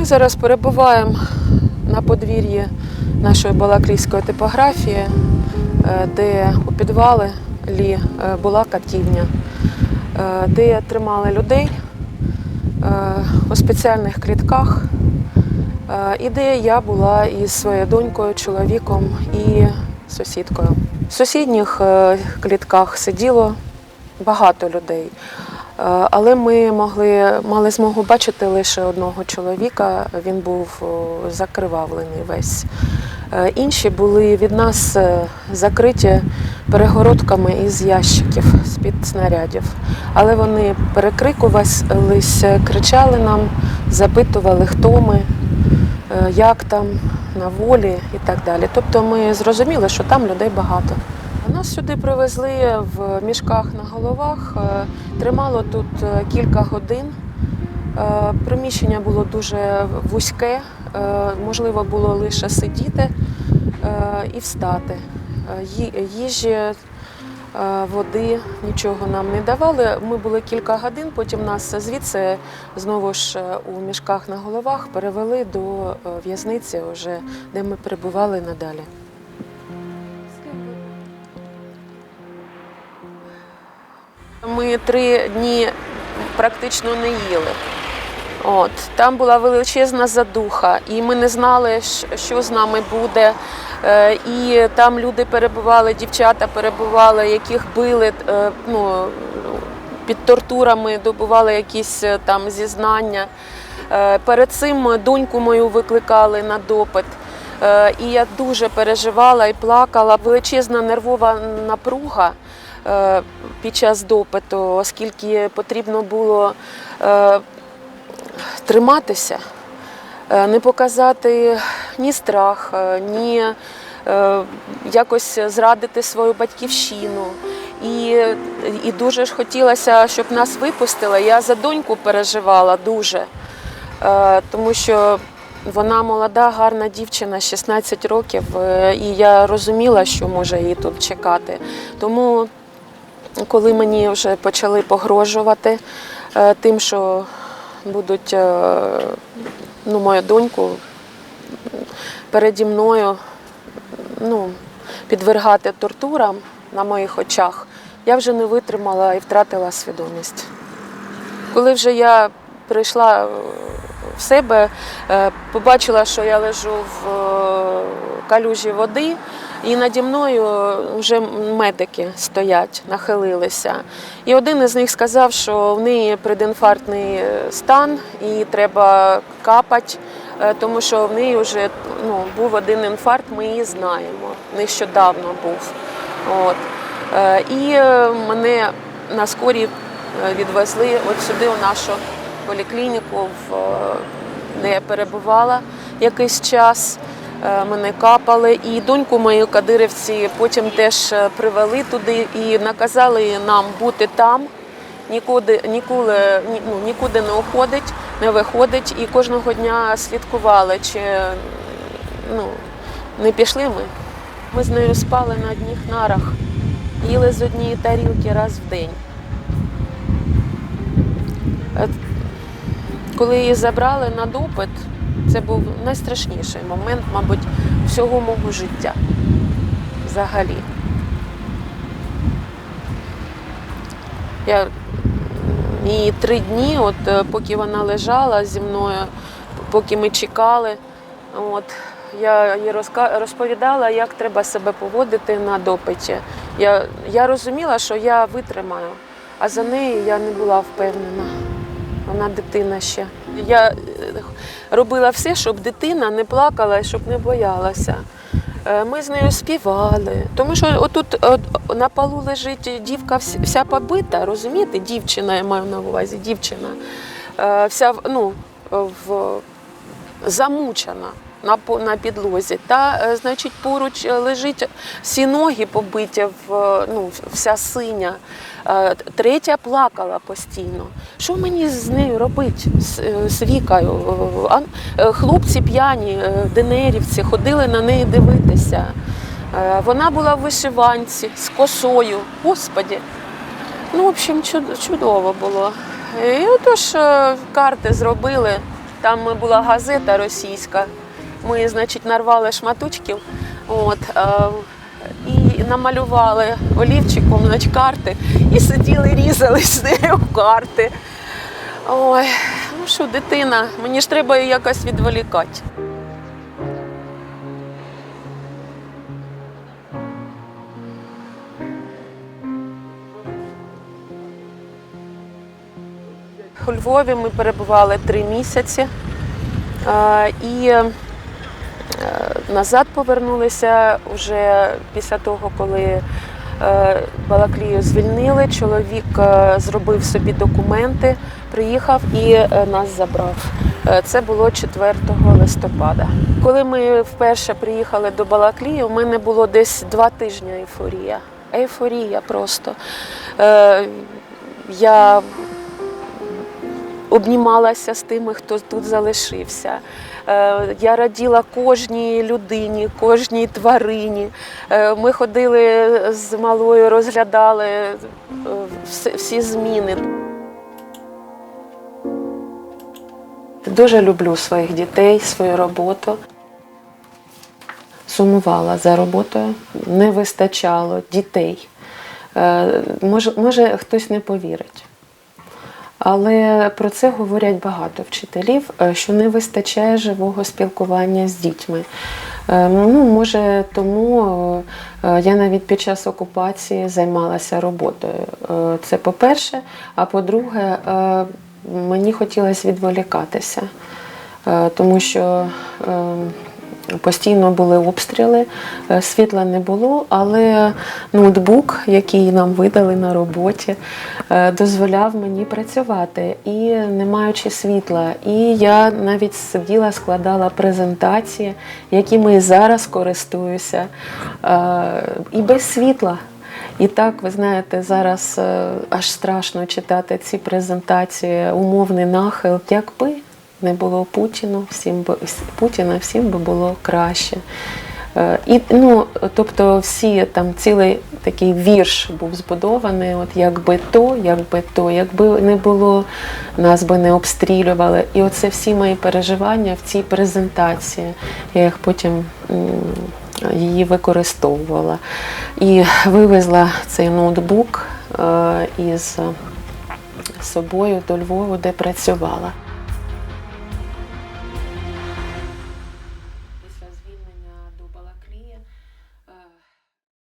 Ми зараз перебуваємо на подвір'ї нашої балаклійської типографії, е, де у підвалі лі е, була катівня, е, де тримали людей у спеціальних клітках, і де я була із своєю донькою, чоловіком і сусідкою. В сусідніх клітках сиділо багато людей. Е, Але ми могли, мали змогу бачити лише одного чоловіка. Він був закривавлений весь. Е, Інші були від нас е, закриті перегородками із ящиків з-під снарядів. Але вони перекрикувались, кричали нам, запитували, хто ми, як там, на волі і так далі. Тобто ми зрозуміли, що там людей багато. Нас сюди привезли в мішках на головах. е, Тримало тут е, кілька годин. Е, Приміщення було дуже вузьке, можливо було лише сидіти і встати. Їжі, води нічого нам не давали. Ми були кілька годин, потім нас звідси знову ж у мішках на головах перевели до в'язниці, де ми перебували надалі. Ми три дні практично не їли. От там була величезна задуха, і ми не знали, що з нами буде. Е, І там люди перебували, дівчата перебували, яких били е, ну, під тортурами, добували якісь е, там зізнання. Перед цим доньку мою викликали на допит. І я дуже переживала і плакала. Величезна нервова напруга під час допиту, оскільки потрібно було е, триматися, е, не показати ні страх, е, ні е, якось зрадити свою батьківщину. І, і дуже ж хотілося, щоб нас випустили. Я за доньку переживала дуже, е, тому що вона молода, гарна дівчина, 16 років, е, і я розуміла, що може її тут чекати. Тому, коли мені вже почали погрожувати е, тим, що будуть е, ну, мою доньку переді мною ну, підвергати тортурам на моїх очах, я вже не витримала і втратила свідомість. Коли вже я прийшла е, в себе, побачила, що я лежу в калюжі води, і наді мною вже медики стоять, нахилилися. І один із них сказав, що в неї предінфарктний е, стан і треба капати, е, тому що в неї вже ну, був один інфаркт, ми її знаємо. Нещодавно був. От. Е, І мене на скорі відвезли от сюди, у нашу поліклініку, де я перебувала якийсь час. Е, Мене капали, і доньку мою кадирівці потім теж е, привели туди і наказали нам бути там, нікуди, ніколи, ні- ну, нікуди не уходить, не виходить. І кожного дня слідкували, чи ну, не пішли ми. Ми з нею спали на одних нарах, їли з однієї тарілки раз в день. Е, Коли її забрали на допит, це був найстрашніший момент, мабуть, всього мого життя взагалі. Я її три дні, от е, поки вона лежала зі мною, поки ми чекали, от, я їй розповідала, як треба себе поводити на допиті. Я, я розуміла, що я витримаю, а за нею я не була впевнена. Вона дитина ще. Я е, робила все, щоб дитина не плакала і щоб не боялася. Е, Ми з нею співали, тому що отут от, на полу лежить дівка вся побита, розумієте? Дівчина, я маю на увазі, дівчина. Е, Вся ну, в, замучена на, підлозі. Та, е, значить, поруч е, лежить всі ноги побиті, в, е, ну, вся синя. Третя плакала постійно. Що мені з нею робити, з, Вікою? Хлопці п'яні, денерівці, ходили на неї дивитися. Вона була в вишиванці з косою. Господі. Ну, в общем, чудово було. І отож карти зробили. Там була газета російська. Ми, значить, нарвали шматочків. От, е, і намалювали олівчиком значить, карти і сиділи, різали з нею карти. Ой, ну що, дитина, мені ж треба її якось відволікати. У Львові ми перебували три місяці Е, і назад повернулися вже після того, коли е, Балаклію звільнили. Чоловік е, зробив собі документи, приїхав і е, нас забрав. Це було 4 листопада. Коли ми вперше приїхали до Балаклії, у мене було десь два тижні ейфорія. Ейфорія просто. Я обнімалася з тими, хто тут залишився. Е, Я раділа кожній людині, кожній тварині. Е, Ми ходили з малою, розглядали е, всі- зміни. Дуже люблю своїх дітей, свою роботу. Сумувала за роботою, не вистачало дітей. Може, може хтось не повірить. Але про це говорять багато вчителів, е, що не вистачає живого спілкування з дітьми. Е, Ну, може, тому е, я навіть під час окупації займалася роботою. Це по-перше. А по-друге, мені хотілося відволікатися, тому що Постійно були обстріли, е, світла не було, але ноутбук, який нам видали на роботі, е, дозволяв мені працювати і не маючи світла. І я навіть сиділа, складала презентації, якими і зараз користуюся, е, і без світла. І так, ви знаєте, зараз аж страшно читати ці презентації, умовний нахил, якби не було Путіну, всім би Путіна, всім би було краще. Е, І ну, тобто, всі там цілий такий вірш був збудований, от якби то, якби то, якби не було, нас би не обстрілювали. І оце всі мої переживання в цій презентації. Я їх потім її використовувала. І вивезла цей ноутбук е, із собою до Львову, де працювала.